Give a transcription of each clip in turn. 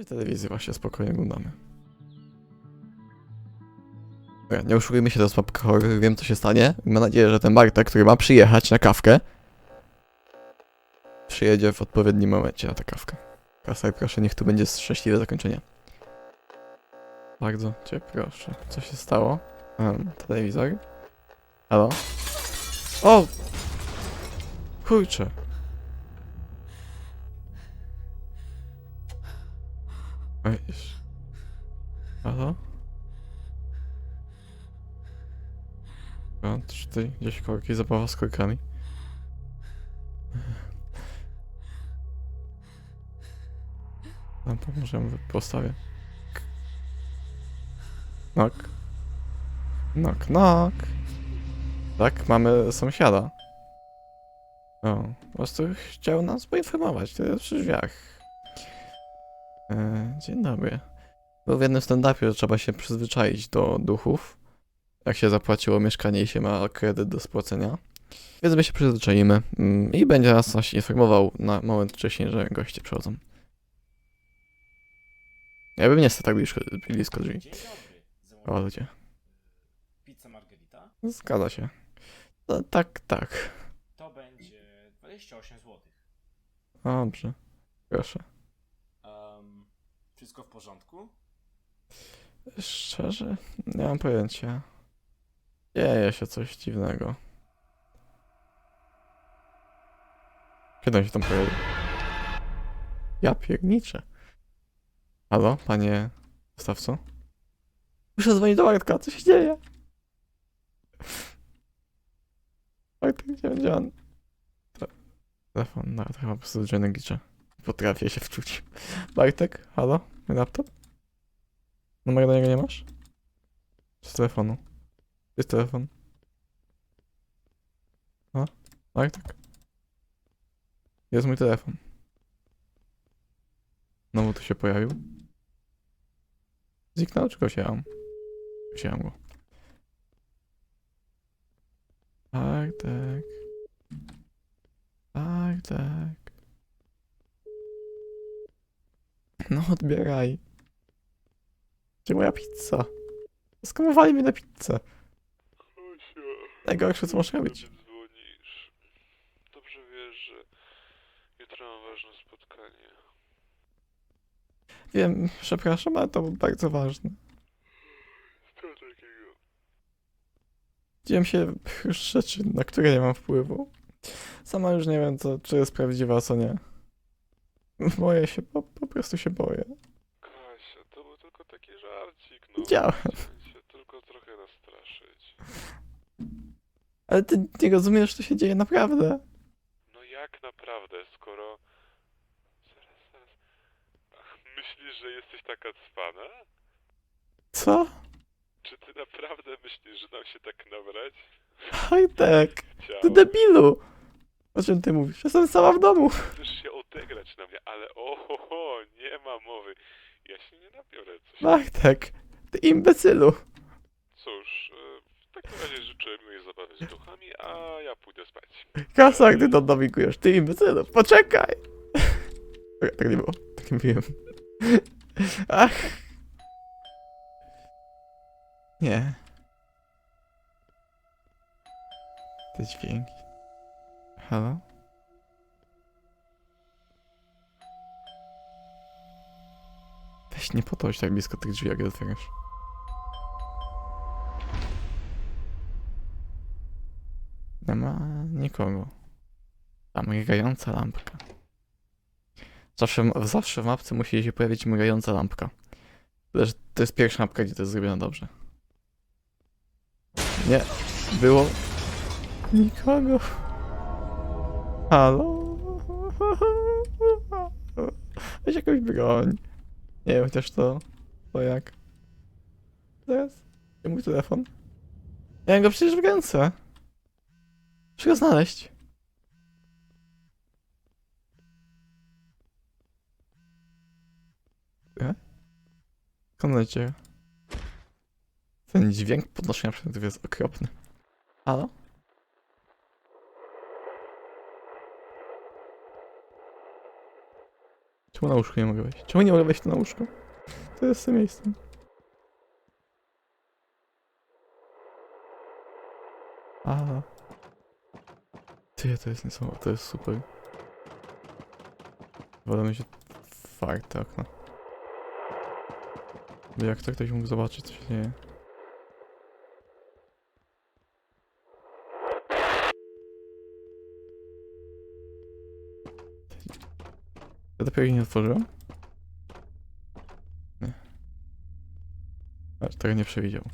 I telewizję właśnie spokojnie oglądamy. Dobra, Nie oszukujmy się, to jest wiem co się stanie. Mam nadzieję, że ten Bartek, który ma przyjechać na kawkę, przyjedzie w odpowiednim momencie na tę kawkę. Kasaj, proszę, niech tu będzie szczęśliwe zakończenie. Bardzo cię proszę. Co się stało? Um, telewizor? Halo? O! Kurczę. Weź. Halo? A, czy tutaj gdzieś korki zabawa z korkami? Tam pomożemy postawię. Knock. Knock, knock. Tak, mamy sąsiada. O, po prostu chciał nas poinformować, to jest przy drzwiach. E, dzień dobry. Był w jednym stand-upie, że trzeba się przyzwyczaić do duchów. Jak się zapłaciło mieszkanie i się ma kredyt do spłacenia. Więc my się przyzwyczaimy mm, i będzie nas coś informował na moment wcześniej, że goście przychodzą. Ja bym nie stał tak blisko, blisko drzwi. Dzień dobry. O, ludzie. Pizza Margherita. Zgadza się. No, tak, tak. To będzie 28 zł. Dobrze. Proszę. Wszystko w porządku? Szczerze, nie mam pojęcia. Dzieje się coś dziwnego. Kiedy on się tam pojawił? Ja pierniczę. Halo, panie dostawco? Muszę dzwonić do Bartka, co się dzieje? Bartek, gdzie, gdzie on? Te- Telefon, no to chyba po prostu gicze. Potrafię się wczuć. Bartek, halo? Laptop? Numer do niego nie masz? Z telefonu. Jest telefon. A? Tak, tak. Jest mój telefon. Znowu tu się pojawił. Zniknął czy go wziąłem? Wziąłem go. Tak. Tak, tak. No odbieraj. Gdzie moja pizza? Skamowali mnie na pizzę. Najgorsze co może robić. dzwonisz? Dobrze wiesz, że jutro mam ważne spotkanie. Wiem, przepraszam, ale to bardzo ważne. Co takiego? Dzieją się już rzeczy, na które nie mam wpływu. Sama już nie wiem, co, czy jest prawdziwa, a co nie. Boję się, po, po prostu się boję. Kasia, to był tylko taki żarcik, no. Widziałem. Chciałem cię tylko trochę nastraszyć. Ale ty nie rozumiesz, co się dzieje naprawdę. No jak naprawdę, skoro... Zaraz, zaraz. Ach, Myślisz, że jesteś taka cwana? Co? Czy ty naprawdę myślisz, że nam się tak nabrać? Hajtek, ty Chciałem. debilu! O czym ty mówisz? Jestem sama w domu. Chcesz się odegrać na mnie, ale oho, nie ma mowy. Ja się nie nabiorę, coś. Bartek, ty imbecylu. Cóż, e, w takim razie życzę miłej zabawy z duchami, a ja pójdę spać. Kasa, gdy to domikujesz, ty imbecylu, poczekaj! Tak, tak nie było, tak nie mówiłem. Ach. Nie. Te dźwięki. Halo? Weź nie podchodź tak blisko tych drzwi, jak je otwierasz. Nie ma nikogo. Tam migająca lampka. Zawsze, zawsze w mapce musi się pojawić migająca lampka. To jest pierwsza mapka, gdzie to jest zrobione dobrze. Nie, było nikogo. Halo? Weź jakąś broń. Nie wiem, chociaż to... To jak? Teraz? Gdzie mój telefon? Mam go przecież w ręce. Muszę go znaleźć. E? Skąd lecie? Ten dźwięk podnoszenia przedmiotów jest okropny. Halo? Czemu na łóżko nie mogę wejść? Czemu nie mogę wejść tu na łóżko? To jest to miejsce. A. Ty, to jest niesamowite, to jest super. Wolę mieć otwarte okno. Bo jak to ktoś mógł zobaczyć, co się dzieje. Dopiero ich nie otworzyłem? Nie. Aż tego nie przewidział.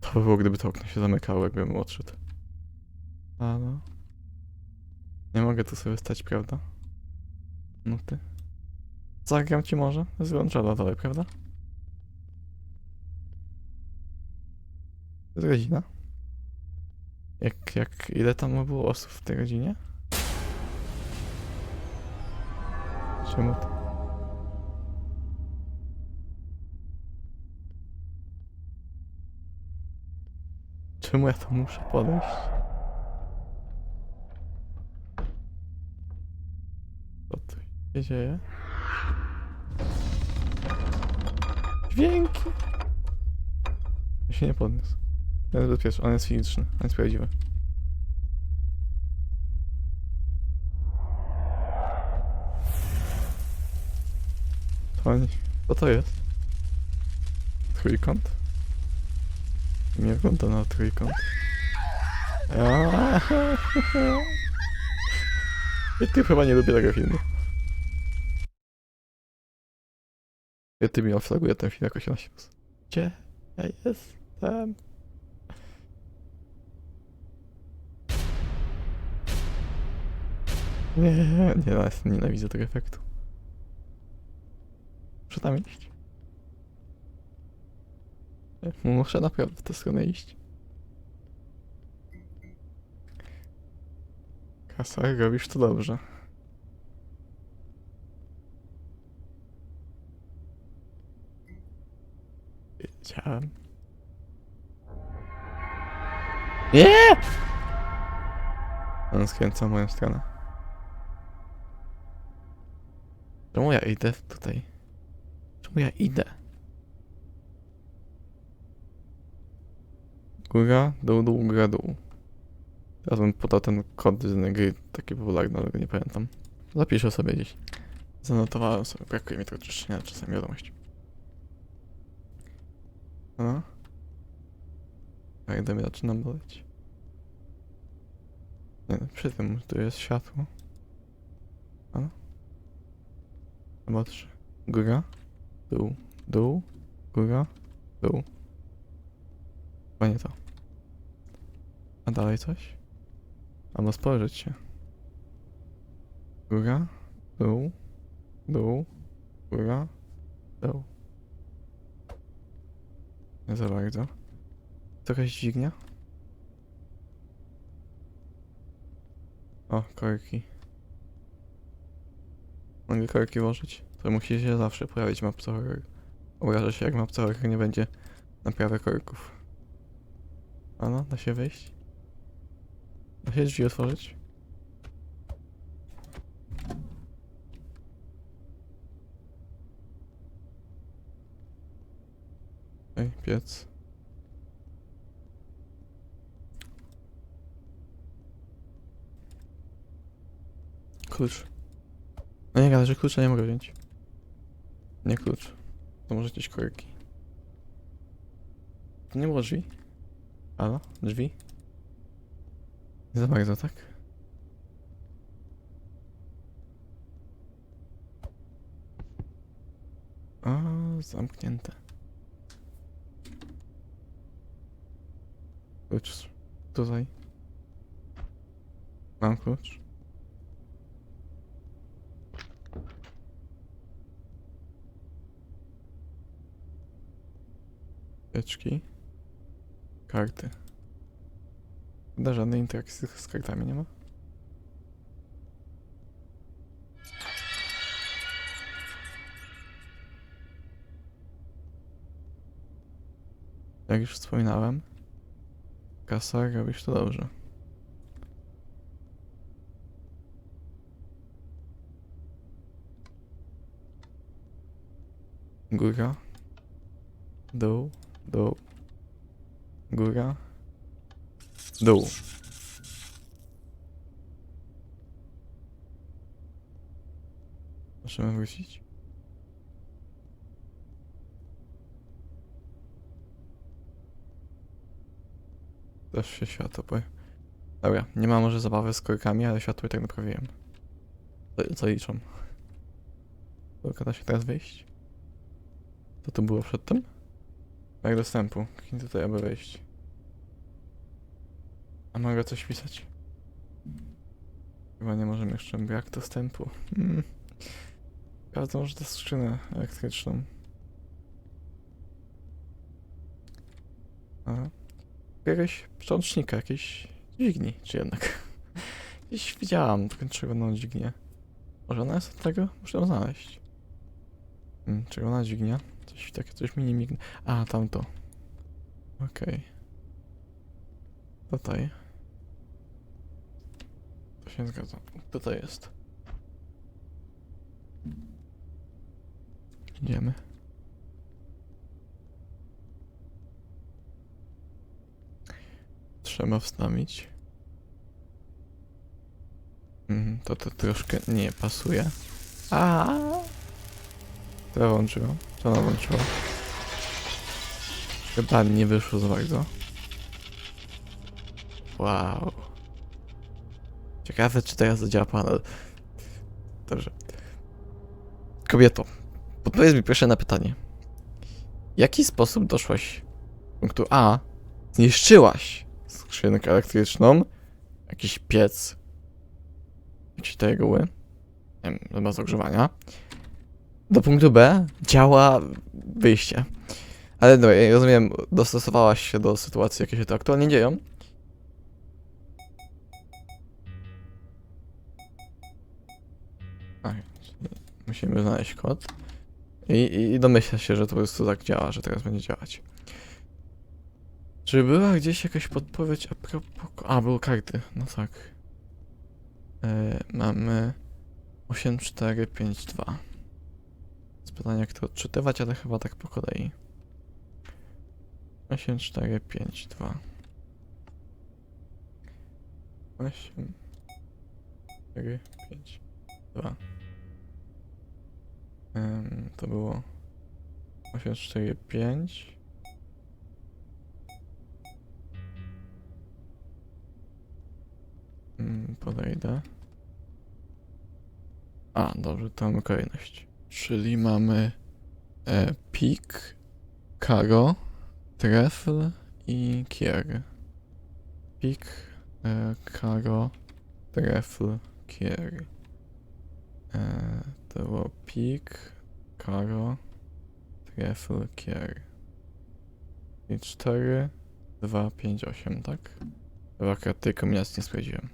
To by było, gdyby to okno się zamykało, jakbym odszedł. A no. Nie mogę tu sobie stać, prawda? No ty. Zagram ci może? Złączala dalej, prawda? To jest godzina. Jak, jak, ile tam było osób w tej godzinie? Czemu? Czemu ja to muszę podejść? Co tu się dzieje? Dźwięki! Ja się nie podniósł. On jest bezpieczny, on jest fizyczny, on jest prawdziwy. Oni... Co to jest? Trójkąt? Nie wygląda na trójkąt. Ja ty chyba nie lubię tego filmu. Ja ty mi oflaguję ten film jakoś na siebie. Gdzie ja jestem? Nie, nie, ja nienawidzę tego efektu. Muszę tam iść. Muszę naprawdę w tę stronę iść. Kasa, robisz to dobrze. Wiedziałem. Nie! On skręca moją stronę. Czemu ja idę tutaj? Czemu ja idę? Góra, dół, dół, góra, dół. Teraz bym podał ten kod z gry, taki popularny, ale go nie pamiętam. Zapiszę sobie gdzieś. Zanotowałem sobie, brakuje mi tylko czyszczenia czasami wiadomości. No. Jak mnie zaczyna boleć. Nie, no, przy tym tu jest światło. A? Chyba trzy. Góra, dół, dół, góra, dół. Chyba to. A dalej coś? Albo spojrzeć się. Góra, dół, dół, góra, dół. Nie za bardzo. To jakaś dźwignia? O, korki. Mogę korki włożyć? To musi się zawsze pojawić mapce horror. Się jak mapce horror nie będzie naprawy korków. A no, da się wyjść? Da się drzwi otworzyć? Ej, piec. Klucz. No nie gada, że klucza nie mogę wziąć. Nie klucz. To może jakieś korki. To nie było drzwi? Halo? Drzwi? Nie za bardzo, tak? A, zamknięte. Klucz tutaj. Mam klucz. Pieczki. Karty. Chyba żadnej interakcji z kartami nie ma. Jak już wspominałem, kasa robisz to dobrze. Góra. Dół. Dół. Góra. Dół. Możemy wrócić? Też się światło pojawi. Dobra, nie ma może zabawy z korkami, ale światło i tak naprawiłem. Zaliczam. Tylko da się teraz wyjść? Co to było przedtem? Brak dostępu. Kliknij tutaj, aby wejść. A mogę coś pisać? Chyba nie możemy jeszcze brak dostępu. Hmm. Sprawdzę może tę skrzynę elektryczną. Aha. Jakiegoś przełącznika, jakiejś dźwigni, czy jednak. Gdzieś widziałam taką czerwoną dźwignię. Może ona jest od tego? Muszę ją znaleźć. Hmm, czerwona dźwignia. Coś takie, coś mi nie mignę. A, tamto. Okej. Tutaj. To się zgadza. Tutaj jest. Idziemy. Trzeba wstawić. Mhm, to to troszkę nie pasuje. A. To włączyło. To ona. Chyba nie wyszło bardzo. Wow. Ciekawe, czy teraz zadziała panel. Dobrze. Kobieto, odpowiedz mi proszę na pytanie. W jaki sposób doszłaś do punktu A? Zniszczyłaś skrzynkę elektryczną, jakiś piec, jakieś te reguły, nie wiem, zamiast ogrzewania. Do punktu B działa wyjście. Ale dobra, ja rozumiem, dostosowałaś się do sytuacji, jakie się tu aktualnie dzieją. Musimy znaleźć kod. I, I domyśla się, że to po prostu tak działa, że teraz będzie działać. Czy była gdzieś jakaś podpowiedź a propos... A, były karty, no tak. E, mamy 8452. Z pytania, jak to odczytywać, ale chyba tak po kolei. 8452. 8 4 5 2 Ym, To było 845 Mm, Podejdę. A, dobrze, to mamy kolejność. Czyli mamy e, pik, karo, trefl i kier. Pik, e, karo, trefl, kier. E, to było pik, karo, trefl, kier. I 4, 2, 5, 8, tak? Akurat tej kombinacji nie sprawdziłem.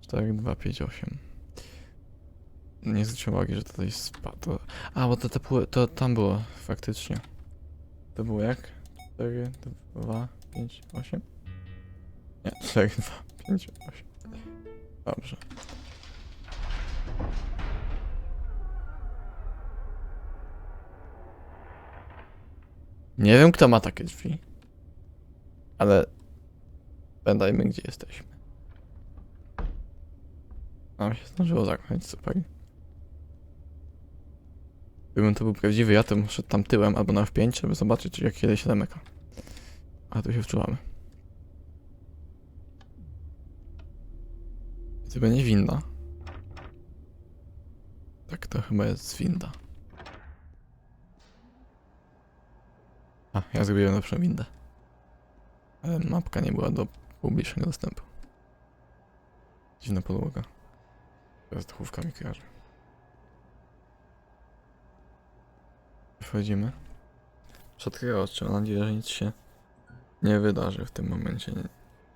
4, 2, 5, 8. Nie zwróciłem uwagi, że tutaj spadło. A, bo to, to, to tam było faktycznie. To było jak? 4, 2, 5, 8? Nie, 4, 2, 5, 8. Dobrze. Nie wiem, kto ma takie drzwi. Ale pamiętajmy, gdzie jesteśmy. Nam się zdążyło zamknąć, super. Gdybym to był prawdziwy ja, to bym szedł tam tyłem albo na F5, żeby zobaczyć, jak kiedy się zamyka. A tu się wczuwamy. To będzie winda. Tak, to chyba jest winda. A, ja zrobiłem lepszą windę. Ale mapka nie była do publicznego dostępu. Dziwna podłoga. Teraz duchówkami kojarzę. Wchodzimy. Przed oczy, mam nadzieję, że nic się nie wydarzy w tym momencie. Nie,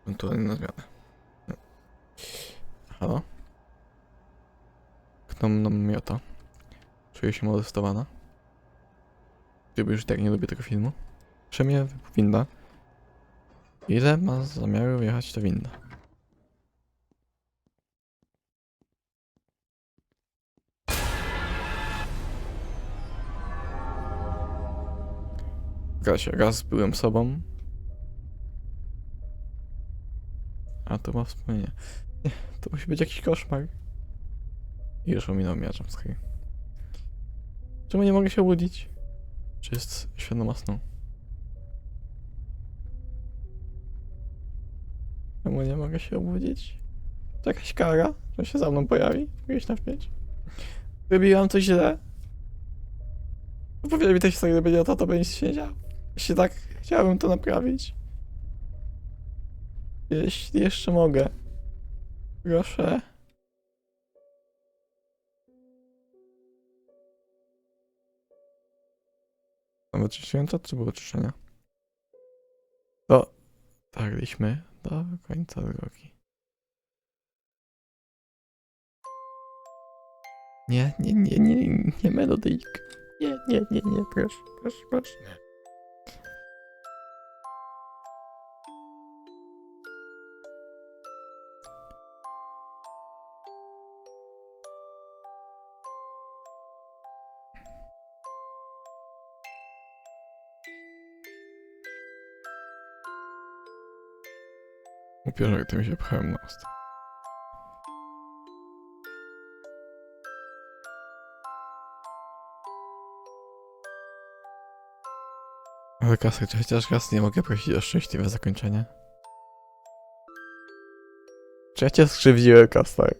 ewentualnie na zmianę. No. Halo? Kto mną miota? Czuję się molestowana. Gdyby już tak nie lubię tego filmu. Przemie winda. Ile ma zamiaru jechać ta winda? Się, raz byłem sobą. A to ma wspomnienie. Nie, to musi być jakiś koszmar. I już ominął mnie jumpscare. Czemu nie mogę się obudzić? Czy jest świadoma snu? Czemu nie mogę się obudzić? To jakaś kara, że się za mną pojawi? Mogę na wpięć? Robiłam coś źle? Powiedz mi tej historii, będzie to, to będzie się nie działo. Jeśli tak, chciałbym to naprawić. Jeśli jeszcze mogę. Proszę. A wyczyściłem to, czy było czyszczenia? To tarliśmy do końca drogi. Nie, nie, nie, nie, nie melodyjka. Nie, nie, nie, nie, proszę, proszę, proszę. Upiorek tym się pchałem na usta. Ale kasę, czy chociaż raz nie mogę prosić o szczęśliwe zakończenie? Czy ja cię skrzywdziłem, Kasper?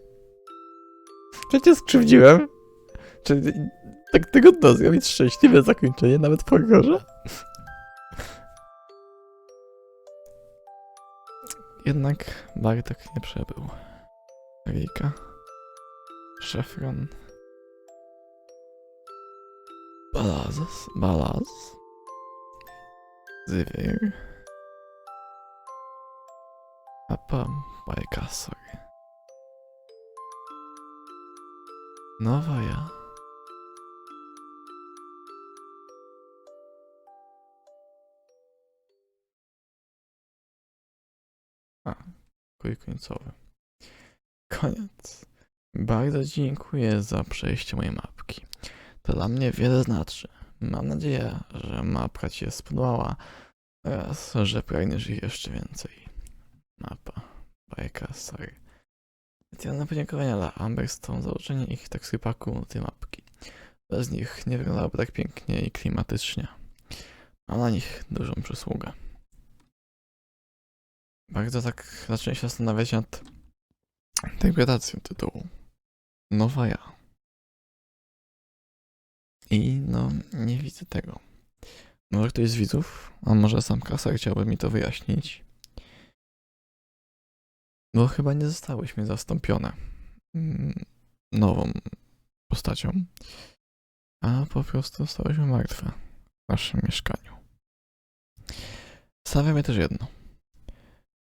Czy ja cię skrzywdziłem? Czy tak trudno zrobić szczęśliwe zakończenie, nawet po gorze? Jednak Bartek nie przebył. Rika. Szefron. Balazs. Balaz. Zywir. Papa Bajkasor. Nowa ja. A, kuj końcowy. Koniec. Bardzo dziękuję za przejście mojej mapki. To dla mnie wiele znaczy. Mam nadzieję, że mapka Ci się spodobała oraz, że pragniesz ich jeszcze więcej. Mapa. Bajka, sorry. Specjalne podziękowania dla Amberstone za uczenie ich tekstypaku tej mapki. Bez nich nie wyglądałoby tak pięknie i klimatycznie. Mam na nich dużą przysługę. Bardzo tak zacząłem się zastanawiać nad interpretacją tytułu. Nowa ja. I no, nie widzę tego. Może ktoś z widzów, a może sam Kasa chciałby mi to wyjaśnić. Bo chyba nie zostałyśmy zastąpione mm, nową postacią, a po prostu zostałyśmy martwe w naszym mieszkaniu. Stawia mnie też jedno.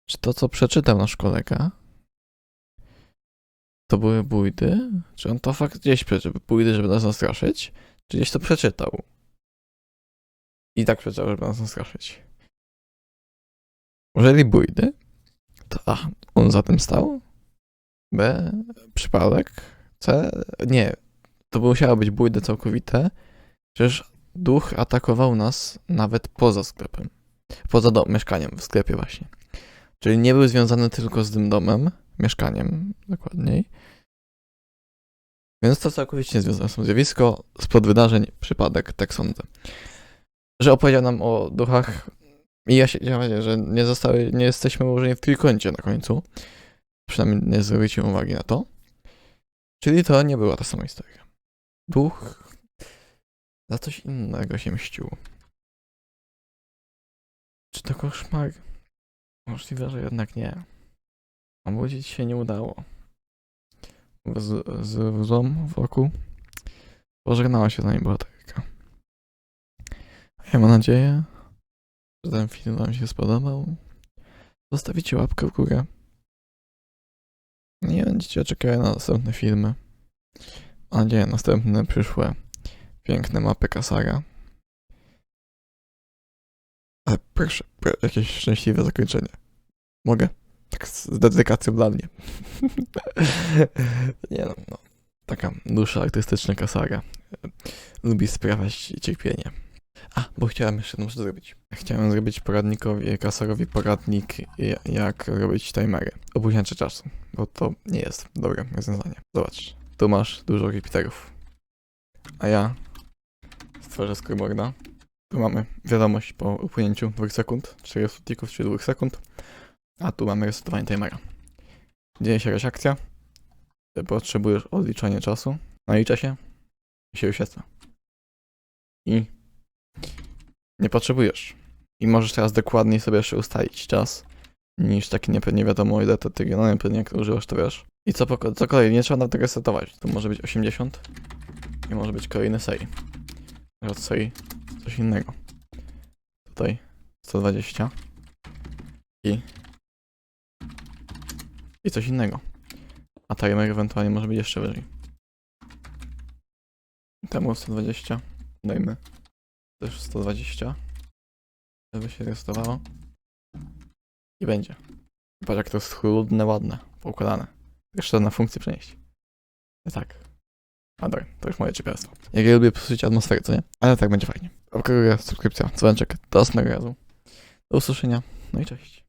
Czy to, co przeczytał nasz kolega, to były bójdy? Czy on to fakt gdzieś przeczytał, bójdy, żeby nas nastraszyć? Czy gdzieś to przeczytał? I tak przeczytał, żeby nas nastraszyć. Jeżeli bójdy, to A. On za tym stał? B. Przypadek? C. Nie. To musiało być bójdy całkowite. Przecież duch atakował nas nawet poza sklepem. Poza dom, mieszkaniem w sklepie właśnie. Czyli nie był związany tylko z tym domem, mieszkaniem dokładniej. Więc to całkowicie niezwiązane są zjawisko, spod wydarzeń, przypadek, tak sądzę. Że opowiedział nam o duchach i ja się dziwię, że nie zostały, nie jesteśmy ułożeni w trójkącie na końcu. Przynajmniej nie zwrócicie uwagi na to. Czyli to nie była ta sama historia. Duch za coś innego się mścił. Czy to koszmar? Możliwe, że jednak nie. Obudzić się nie udało. Z, z złom wokół pożegnała się z nami bohaterka. Ja mam nadzieję, że ten film Wam się spodobał. Zostawicie łapkę w górę. Nie będziecie czekali na następne filmy. Mam nadzieję, następne przyszłe piękne mapy Kasara. Ale proszę, proszę, jakieś szczęśliwe zakończenie. Mogę? Tak z dedykacją dla mnie. Nie no, no. Taka dusza artystyczna Kasara. Lubi sprawiać cierpienie. A, bo chciałem jeszcze jedną rzecz zrobić. Chciałem zrobić poradnikowi, kasorowi poradnik, ja- jak robić timery. Opóźniacze czasu, bo to nie jest dobre rozwiązanie. Zobacz, tu masz dużo repeaterów. A ja stworzę screenboarda. Tu mamy wiadomość po upłynięciu 2 sekund, 40 tików, czy 2 sekund. A tu mamy resetowanie timera. Dzieje się jakaś akcja. Potrzebujesz odliczania czasu. Nalicza się i się wyświetla. I nie potrzebujesz. I możesz teraz dokładniej sobie jeszcze ustalić czas niż taki nie, nie wiadomo ile to ty no nie pewnie jak to używasz to wiesz. I co, po, co nie trzeba nawet tego resetować. Tu może być 80 i może być kolejny say. Od say coś innego. Tutaj 120 i i coś innego. A timer ewentualnie może być jeszcze wyżej. Temu 120 dajmy też 120 żeby się resetowało i będzie. Patrz jak to jest schludne, ładne, poukładane. Jeszcze na funkcję przenieść. Tak. A dobra, to już moje czepialstwo. Jak ja lubię psuć atmosferę, co nie? Ale tak będzie fajnie. Obkroję subskrypcja, dzwoneczek. Do następnego razu. Do usłyszenia. No i cześć.